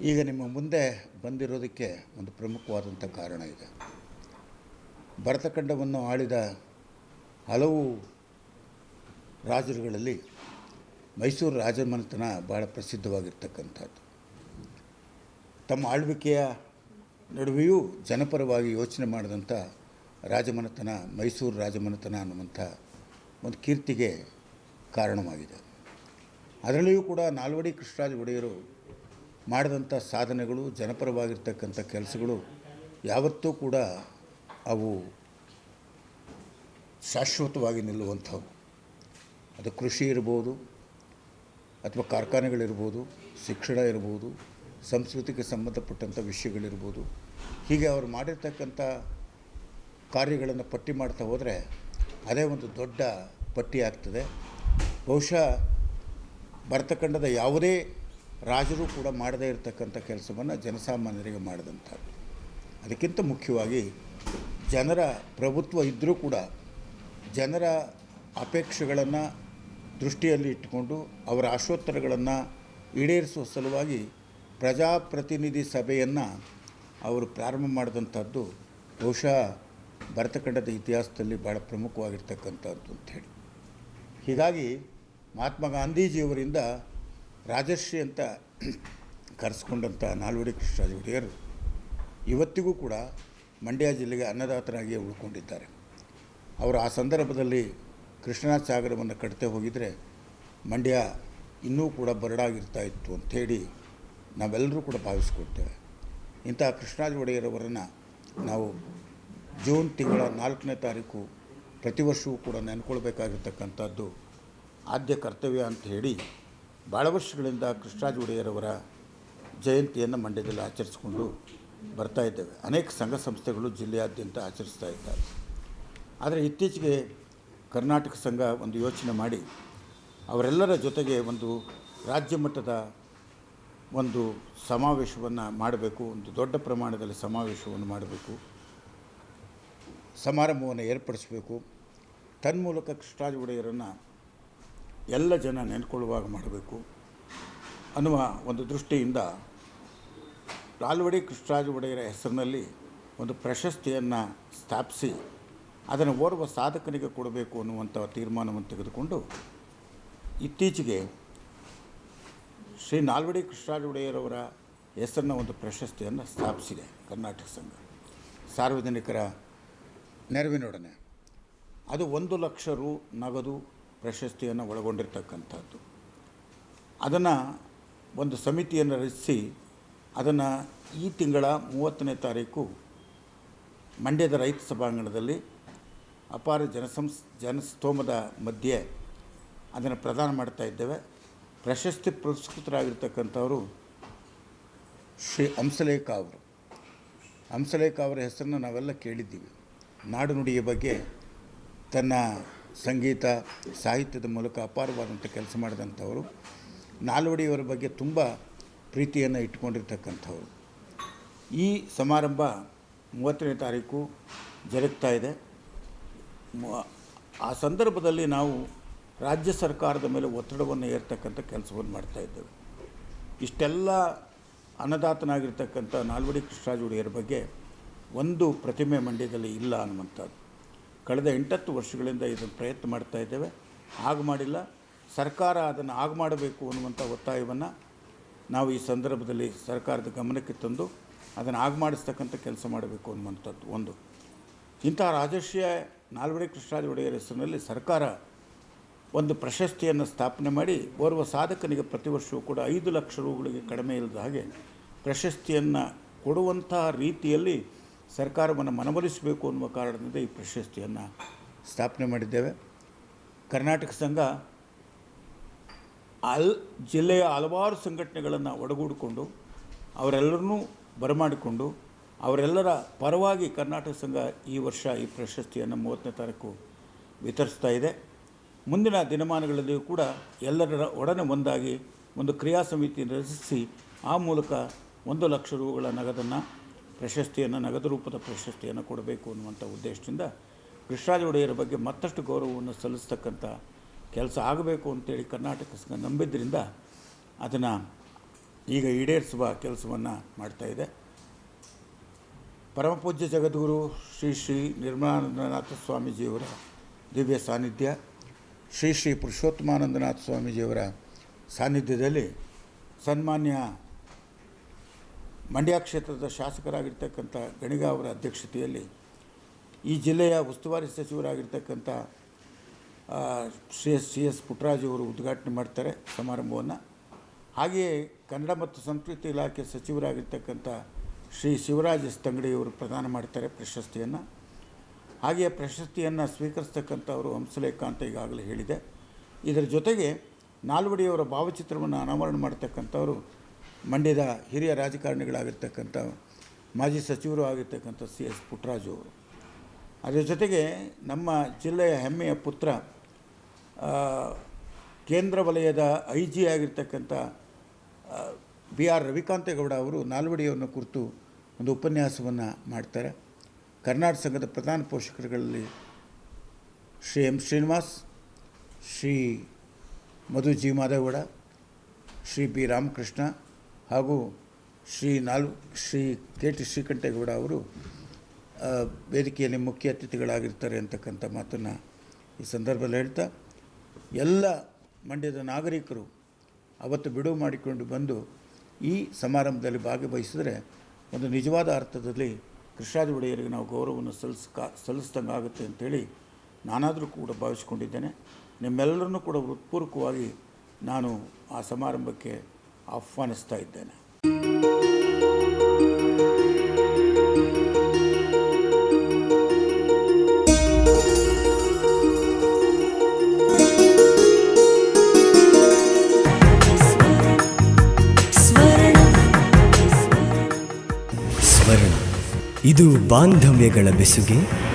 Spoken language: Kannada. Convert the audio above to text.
ಈಗ ನಿಮ್ಮ ಮುಂದೆ ಬಂದಿರೋದಕ್ಕೆ ಒಂದು ಪ್ರಮುಖವಾದಂಥ ಕಾರಣ ಇದೆ. ಭರತಖಂಡವನ್ನು ಆಳಿದ ಹಲವು ರಾಜರುಗಳಲ್ಲಿ ಮೈಸೂರು ರಾಜಮನೆತನ ಭಾಳ ಪ್ರಸಿದ್ಧವಾಗಿರ್ತಕ್ಕಂಥದ್ದು. ತಮ್ಮ ಆಳ್ವಿಕೆಯ ನಡುವೆಯೂ ಜನಪರವಾಗಿ ಯೋಚನೆ ಮಾಡಿದಂಥ ರಾಜಮನೆತನ, ಮೈಸೂರು ರಾಜಮನೆತನ ಅನ್ನುವಂಥ ಒಂದು ಕೀರ್ತಿಗೆ ಕಾರಣವಾಗಿದೆ. ಅದರಲ್ಲಿಯೂ ಕೂಡ ನಾಲ್ವಡಿ ಕೃಷ್ಣರಾಜ ಒಡೆಯರು ಮಾಡಿದಂಥ ಸಾಧನೆಗಳು ಜನಪರವಾಗಿರ್ತಕ್ಕಂಥ ಕೆಲಸಗಳು ಯಾವತ್ತೂ ಕೂಡ ಅವು ಶಾಶ್ವತವಾಗಿ ನಿಲ್ಲುವಂಥವು. ಅದು ಕೃಷಿ ಇರ್ಬೋದು, ಅಥವಾ ಕಾರ್ಖಾನೆಗಳಿರ್ಬೋದು, ಶಿಕ್ಷಣ ಇರ್ಬೋದು, ಸಂಸ್ಕೃತಿಗೆ ಸಂಬಂಧಪಟ್ಟಂಥ ವಿಷಯಗಳಿರ್ಬೋದು. ಹೀಗೆ ಅವರು ಮಾಡಿರ್ತಕ್ಕಂಥ ಕಾರ್ಯಗಳನ್ನು ಪಟ್ಟಿ ಮಾಡ್ತಾ ಹೋದರೆ ಅದೇ ಒಂದು ದೊಡ್ಡ ಪಟ್ಟಿ ಆಗ್ತದೆ. ಬಹುಶಃ ಭರತಖಂಡದ ಯಾವುದೇ ರಾಜರು ಕೂಡ ಮಾಡದೇ ಇರತಕ್ಕಂಥ ಕೆಲಸವನ್ನು ಜನಸಾಮಾನ್ಯರಿಗೆ ಮಾಡಿದಂಥದ್ದು. ಅದಕ್ಕಿಂತ ಮುಖ್ಯವಾಗಿ ಜನರ ಪ್ರಭುತ್ವ ಇದ್ದರೂ ಕೂಡ ಜನರ ಅಪೇಕ್ಷೆಗಳನ್ನು ದೃಷ್ಟಿಯಲ್ಲಿ ಇಟ್ಟುಕೊಂಡು ಅವರ ಆಶೋತ್ತರಗಳನ್ನು ಈಡೇರಿಸುವ ಸಲುವಾಗಿ ಪ್ರಜಾಪ್ರತಿನಿಧಿ ಸಭೆಯನ್ನು ಅವರು ಪ್ರಾರಂಭ ಮಾಡಿದಂಥದ್ದು ಬಹುಶಃ ಭರತಖಂಡದ ಇತಿಹಾಸದಲ್ಲಿ ಭಾಳ ಪ್ರಮುಖವಾಗಿರ್ತಕ್ಕಂಥದ್ದು ಅಂಥೇಳಿ ಹೀಗಾಗಿ ಮಹಾತ್ಮ ಗಾಂಧೀಜಿಯವರಿಂದ ರಾಜರ್ಷಿ ಅಂತ ಕರೆಸ್ಕೊಂಡಂಥ ನಾಲ್ವಡಿ ಕೃಷ್ಣರಾಜ ಒಡೆಯರು ಇವತ್ತಿಗೂ ಕೂಡ ಮಂಡ್ಯ ಜಿಲ್ಲೆಗೆ ಅನ್ನದಾತರಾಗಿ ಉಳ್ಕೊಂಡಿದ್ದಾರೆ. ಅವರು ಆ ಸಂದರ್ಭದಲ್ಲಿ ಕೃಷ್ಣನಾಥ ಸಾಗರವನ್ನು ಕಟ್ತೆ ಹೋಗಿದರೆ ಮಂಡ್ಯ ಇನ್ನೂ ಕೂಡ ಬರಡಾಗಿರ್ತಾ ಇತ್ತು ಅಂಥೇಳಿ ನಾವೆಲ್ಲರೂ ಕೂಡ ಭಾವಿಸ್ಕೊಡ್ತೇವೆ ಇಂಥ ಕೃಷ್ಣರಾಜ ಒಡೆಯರವರನ್ನು ನಾವು ಜೂನ್ ತಿಂಗಳ ನಾಲ್ಕನೇ ತಾರೀಕು ಪ್ರತಿ ವರ್ಷವೂ ಕೂಡ ನೆನ್ಕೊಳ್ಬೇಕಾಗಿರ್ತಕ್ಕಂಥದ್ದು ಆದ್ಯ ಕರ್ತವ್ಯ ಅಂತ ಹೇಳಿ ಭಾಳ ವರ್ಷಗಳಿಂದ ಕೃಷ್ಣರಾಜ ಒಡೆಯರವರ ಜಯಂತಿಯನ್ನು ಮಂಡ್ಯದಲ್ಲಿ ಆಚರಿಸ್ಕೊಂಡು ಬರ್ತಾ ಇದ್ದೇವೆ. ಅನೇಕ ಸಂಘ ಸಂಸ್ಥೆಗಳು ಜಿಲ್ಲೆಯಾದ್ಯಂತ ಆಚರಿಸ್ತಾ ಇದ್ದಾರೆ. ಆದರೆ ಇತ್ತೀಚೆಗೆ ಕರ್ನಾಟಕ ಸಂಘ ಒಂದು ಯೋಚನೆ ಮಾಡಿ ಅವರೆಲ್ಲರ ಜೊತೆಗೆ ಒಂದು ರಾಜ್ಯ ಮಟ್ಟದ ಒಂದು ಸಮಾವೇಶವನ್ನು ಮಾಡಬೇಕು, ಒಂದು ದೊಡ್ಡ ಪ್ರಮಾಣದಲ್ಲಿ ಸಮಾವೇಶವನ್ನು ಮಾಡಬೇಕು, ಸಮಾರಂಭವನ್ನು ಏರ್ಪಡಿಸಬೇಕು. ತನ್ಮೂಲಕ ಕೃಷ್ಣರಾಜ ಒಡೆಯರನ್ನು ಎಲ್ಲ ಜನ ನೆನ್ಕೊಳ್ಳುವಾಗ ಮಾಡಬೇಕು ಅನ್ನುವ ಒಂದು ದೃಷ್ಟಿಯಿಂದ ಲಾಲ್ವಡಿ ಕೃಷ್ಣರಾಜ ಒಡೆಯರ ಹೆಸರಿನಲ್ಲಿ ಒಂದು ಪ್ರಶಸ್ತಿಯನ್ನು ಸ್ಥಾಪಿಸಿ ಅದನ್ನು ಓರ್ವ ಸಾಧಕನಿಗೆ ಕೊಡಬೇಕು ಅನ್ನುವಂಥ ತೀರ್ಮಾನವನ್ನು ತೆಗೆದುಕೊಂಡು ಇತ್ತೀಚೆಗೆ ಶ್ರೀ ನಾಲ್ವಡಿ ಕೃಷ್ಣರಾಜ ಒಡೆಯರವರ ಹೆಸರಿನ ಒಂದು ಪ್ರಶಸ್ತಿಯನ್ನು ಸ್ಥಾಪಿಸಿದೆ ಕರ್ನಾಟಕ ಸಂಘ. ಸಾರ್ವಜನಿಕರ ನೆರವಿನೊಡನೆ. ಅದು ಒಂದು ಲಕ್ಷ ರು ನಗದು ಪ್ರಶಸ್ತಿಯನ್ನು ಒಳಗೊಂಡಿರ್ತಕ್ಕಂಥದ್ದು. ಅದನ್ನು ಒಂದು ಸಮಿತಿಯನ್ನು ರಚಿಸಿ, ಅದನ್ನು ಈ ತಿಂಗಳ ಮೂವತ್ತನೇ ತಾರೀಕು ಮಂಡ್ಯದ ರೈತ ಸಭಾಂಗಣದಲ್ಲಿ ಅಪಾರ ಜನಸಂಸ್, ಜನಸ್ತೋಮದ ಮಧ್ಯೆ ಅದನ್ನು ಪ್ರದಾನ ಮಾಡ್ತಾ ಇದ್ದೇವೆ. ಪ್ರಶಸ್ತಿ ಪುರಸ್ಕೃತರಾಗಿರ್ತಕ್ಕಂಥವರು ಶ್ರೀ ಹಂಸಲೇಖ ಅವರು. ಹಂಸಲೇಖ ಅವರ ಹೆಸರನ್ನು ನಾವೆಲ್ಲ ಕೇಳಿದ್ದೀವಿ. ನಾಡು ನುಡಿಯ ಬಗ್ಗೆ ತನ್ನ ಸಂಗೀತ, ಸಾಹಿತ್ಯದ ಮೂಲಕ ಅಪಾರವಾದಂಥ ಕೆಲಸ ಮಾಡಿದಂಥವರು, ನಾಲ್ವಡಿಯವರ ಬಗ್ಗೆ ತುಂಬ ಪ್ರೀತಿಯನ್ನು ಇಟ್ಕೊಂಡಿರ್ತಕ್ಕಂಥವ್ರು. ಈ ಸಮಾರಂಭ ಮೂವತ್ತನೇ ತಾರೀಕು ಜರುಗ್ತಾ ಇದೆ. ಆ ಸಂದರ್ಭದಲ್ಲಿ ನಾವು ರಾಜ್ಯ ಸರ್ಕಾರದ ಮೇಲೆ ಒತ್ತಡವನ್ನು ಏರ್ತಕ್ಕಂಥ ಕೆಲಸವನ್ನು ಮಾಡ್ತಾ ಇದ್ದೇವೆ. ಇಷ್ಟೆಲ್ಲ ಅನ್ನದಾತನಾಗಿರ್ತಕ್ಕಂಥ ನಾಲ್ವಡಿ ಕೃಷ್ಣರಾಜ ಒಡೆಯರ ಬಗ್ಗೆ ಒಂದು ಪ್ರತಿಮೆ ಮಂಡ್ಯದಲ್ಲಿ ಇಲ್ಲ ಅನ್ನುವಂಥದ್ದು. ಕಳೆದ ಎಂಟತ್ತು ವರ್ಷಗಳಿಂದ ಇದನ್ನು ಪ್ರಯತ್ನ ಮಾಡ್ತಾ ಇದ್ದೇವೆ. ಹಾಗೆ ಮಾಡಿಲ್ಲ. ಸರ್ಕಾರ ಅದನ್ನು ಆಗ ಮಾಡಬೇಕು ಅನ್ನುವಂಥ ಒತ್ತಾಯವನ್ನು ನಾವು ಈ ಸಂದರ್ಭದಲ್ಲಿ ಸರ್ಕಾರದ ಗಮನಕ್ಕೆ ತಂದು ಅದನ್ನು ಆಗ ಮಾಡಿಸ್ತಕ್ಕಂಥ ಕೆಲಸ ಮಾಡಬೇಕು ಅನ್ನುವಂಥದ್ದು ಒಂದು. ಇಂಥ ರಾಜರ್ಷಿಯ ನಾಲ್ವಡಿ ಕೃಷ್ಣರಾಜ ಒಡೆಯರ ಹೆಸರಿನಲ್ಲಿ ಸರ್ಕಾರ ಒಂದು ಪ್ರಶಸ್ತಿಯನ್ನು ಸ್ಥಾಪನೆ ಮಾಡಿ ಓರ್ವ ಸಾಧಕನಿಗೆ ಪ್ರತಿ ವರ್ಷವೂ ಕೂಡ ಐದು ಲಕ್ಷ ರೂಗಳಿಗೆ ಕಡಿಮೆ ಇಲ್ಲದ ಹಾಗೆ ಪ್ರಶಸ್ತಿಯನ್ನು ಕೊಡುವಂತಹ ರೀತಿಯಲ್ಲಿ ಸರ್ಕಾರವನ್ನು ಮನವೊಲಿಸಬೇಕು ಅನ್ನುವ ಕಾರಣದಿಂದ ಈ ಪ್ರಶಸ್ತಿಯನ್ನು ಸ್ಥಾಪನೆ ಮಾಡಿದ್ದೇವೆ. ಕರ್ನಾಟಕ ಸಂಘ ಅಲ್, ಜಿಲ್ಲೆಯ ಹಲವಾರು ಸಂಘಟನೆಗಳನ್ನು ಒಡಗೂಡಿಕೊಂಡು, ಅವರೆಲ್ಲರನ್ನೂ ಬರಮಾಡಿಕೊಂಡು, ಅವರೆಲ್ಲರ ಪರವಾಗಿ ಕರ್ನಾಟಕ ಸಂಘ ಈ ವರ್ಷ ಈ ಪ್ರಶಸ್ತಿಯನ್ನು ಮೂವತ್ತನೇ ತಾರೀಕು ವಿತರಿಸ್ತಾ ಇದೆ. ಮುಂದಿನ ದಿನಮಾನಗಳಲ್ಲಿಯೂ ಕೂಡ ಎಲ್ಲರ ಒಡನೆ ಒಂದಾಗಿ ಒಂದು ಕ್ರಿಯಾ ಸಮಿತಿ ರಚಿಸಿ, ಆ ಮೂಲಕ ಒಂದು ಲಕ್ಷ ರೂಗಳ ನಗದನ್ನು ಪ್ರಶಸ್ತಿಯನ್ನು, ನಗದು ರೂಪದ ಪ್ರಶಸ್ತಿಯನ್ನು ಕೊಡಬೇಕು ಅನ್ನುವಂಥ ಉದ್ದೇಶದಿಂದ ಕೃಷ್ಣರಾಜ ಒಡೆಯರ ಬಗ್ಗೆ ಮತ್ತಷ್ಟು ಗೌರವವನ್ನು ಸಲ್ಲಿಸ್ತಕ್ಕಂಥ ಕೆಲಸ ಆಗಬೇಕು ಅಂತೇಳಿ ಕರ್ನಾಟಕ ಸಂಘ ನಂಬಿದ್ದರಿಂದ ಅದನ್ನು ಈಗ ಈಡೇರಿಸುವ ಕೆಲಸವನ್ನು ಮಾಡ್ತಾಯಿದೆ ಪರಮಪೂಜ್ಯ ಜಗದ್ಗುರು ಶ್ರೀ ಶ್ರೀ ನಿರ್ಮಲಾನಂದನಾಥ ಸ್ವಾಮೀಜಿಯವರ ದಿವ್ಯ ಸಾನ್ನಿಧ್ಯ, ಶ್ರೀ ಶ್ರೀ ಪುರುಷೋತ್ತಮಾನಂದನಾಥ ಸ್ವಾಮೀಜಿಯವರ ಸಾನ್ನಿಧ್ಯದಲ್ಲಿ ಸನ್ಮಾನ್ಯ ಮಂಡ್ಯ ಕ್ಷೇತ್ರದ ಶಾಸಕರಾಗಿರ್ತಕ್ಕಂಥ ಗಣಿಗ ಅವರ ಅಧ್ಯಕ್ಷತೆಯಲ್ಲಿ ಈ ಜಿಲ್ಲೆಯ ಉಸ್ತುವಾರಿ ಸಚಿವರಾಗಿರ್ತಕ್ಕಂಥ Shri S, C S Puttaraju ಅವರು ಉದ್ಘಾಟನೆ ಮಾಡ್ತಾರೆ ಸಮಾರಂಭವನ್ನು. ಹಾಗೆಯೇ ಕನ್ನಡ ಮತ್ತು ಸಂಸ್ಕೃತಿ ಇಲಾಖೆ ಸಚಿವರಾಗಿರ್ತಕ್ಕಂಥ ಶ್ರೀ ಶಿವರಾಜ್ ಎಸ್ ತಂಗಡಿಯವರು ಪ್ರದಾನ ಮಾಡ್ತಾರೆ ಪ್ರಶಸ್ತಿಯನ್ನು. ಹಾಗೆಯೇ ಪ್ರಶಸ್ತಿಯನ್ನು ಸ್ವೀಕರಿಸ್ತಕ್ಕಂಥವರು ಹಂಸಲೇಖ ಅಂತ ಈಗಾಗಲೇ ಹೇಳಿದೆ. ಇದರ ಜೊತೆಗೆ ನಾಲ್ವಡಿಯವರ ಭಾವಚಿತ್ರವನ್ನು ಅನಾವರಣ ಮಾಡ್ತಕ್ಕಂಥವರು ಮಂಡ್ಯದ ಹಿರಿಯ ರಾಜಕಾರಣಿಗಳಾಗಿರ್ತಕ್ಕಂಥ ಮಾಜಿ ಸಚಿವರು ಆಗಿರ್ತಕ್ಕಂಥ ಸಿ ಎಸ್ ಪುಟ್ಟರಾಜು ಅವರು. ಅದರ ಜೊತೆಗೆ ನಮ್ಮ ಜಿಲ್ಲೆಯ ಹೆಮ್ಮೆಯ ಪುತ್ರ ಕೇಂದ್ರ ವಲಯದ ಐ ಜಿ ಆಗಿರ್ತಕ್ಕಂಥ ಬಿ ಆರ್ ರವಿಕಾಂತೇಗೌಡ ಅವರು ನಾಲ್ವಡಿಯನ್ನು ಕುರಿತು ಒಂದು ಉಪನ್ಯಾಸವನ್ನು ಮಾಡ್ತಾರೆ. ಕರ್ನಾಟಕ ಸಂಘದ ಪ್ರಧಾನ ಪೋಷಕರುಗಳಲ್ಲಿ Shri M Srinivas, Shri Madhu G Madegowda, Shri B Ramakrishna ಹಾಗೂ ಶ್ರೀ ನಾಲ್ ಶ್ರೀ ಕೆ ಟಿ ಶ್ರೀಕಂಠೇಗೌಡ ಅವರು ವೇದಿಕೆಯಲ್ಲಿ ಮುಖ್ಯ ಅತಿಥಿಗಳಾಗಿರ್ತಾರೆ ಅಂತಕ್ಕಂಥ ಮಾತನ್ನು ಈ ಸಂದರ್ಭದಲ್ಲಿ ಹೇಳ್ತಾ, ಎಲ್ಲ ಮಂಡ್ಯದ ನಾಗರಿಕರು ಅವತ್ತು ಬಿಡುವು ಮಾಡಿಕೊಂಡು ಬಂದು ಈ ಸಮಾರಂಭದಲ್ಲಿ ಭಾಗವಹಿಸಿದರೆ ಒಂದು ನಿಜವಾದ ಅರ್ಥದಲ್ಲಿ ಕೃಷ್ಣಾದಿ ಒಡೆಯರಿಗೆ ನಾವು ಗೌರವವನ್ನು ಸಲ್ಲಿಸ್ಕಾ, ಸಲ್ಲಿಸ್ದಂಗೆ ಆಗುತ್ತೆ ಅಂತೇಳಿ ನಾನಾದರೂ ಕೂಡ ಭಾವಿಸ್ಕೊಂಡಿದ್ದೇನೆ. ನಿಮ್ಮೆಲ್ಲರನ್ನೂ ಕೂಡ ಹೃತ್ಪೂರ್ವಕವಾಗಿ ನಾನು ಆ ಸಮಾರಂಭಕ್ಕೆ ಆಹ್ವಾನಿಸ್ತಾ ಇದ್ದೇನೆ. ಇದು ಬಾಂಧವ್ಯಗಳ ಬೆಸುಗೆ.